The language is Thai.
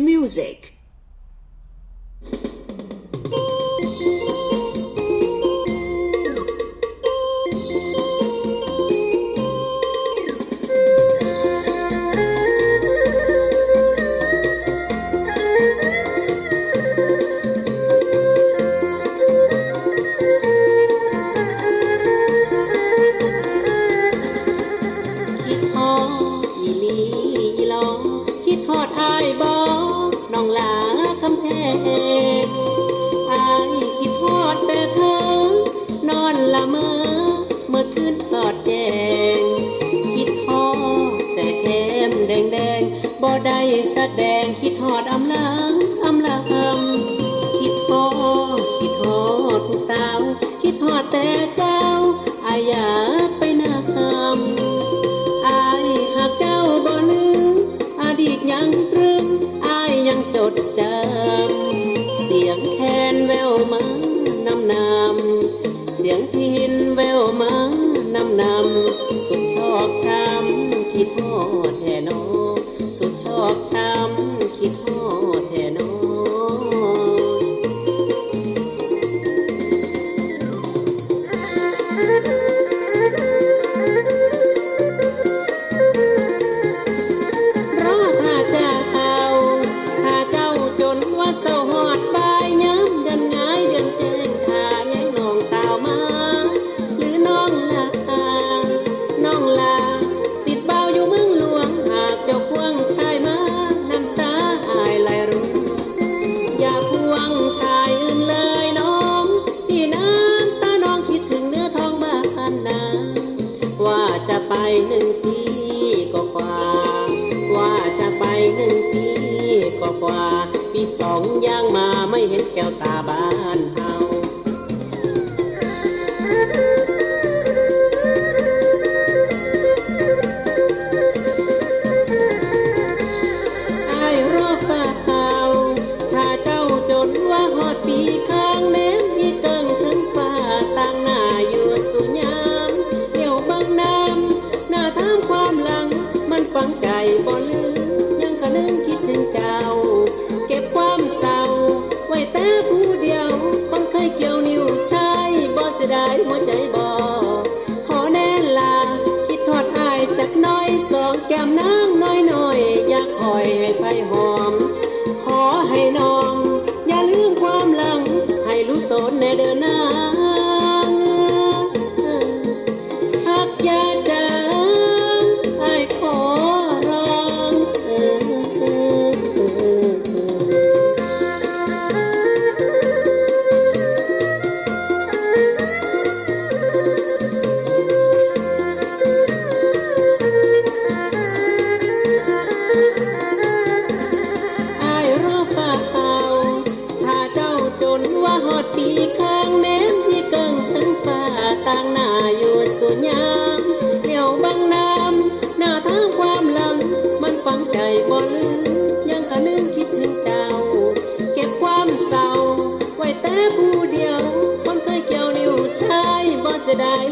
music. ละเมอำคิดพ่อแท่นอสุดชอบชา หนึ่งปีก็กว่า ว่าจะไปหนึ่งปีก็กว่า ปีสองย่างมาไม่เห็นแก้วตาบ้าน ใจบ่ ข้างแนมที่เกิงทั้งป่าต่างหน้าอยู่สุามเดี่บางนำหน้าทางความหลัง มันฟังใจบ่ลืมยังกะนึงคิดถึงเจ้เก็บความเศร้า ไว้แต่ผู้เดียว คนเคยเกี่ยวนิ้วชาบ่เสดาย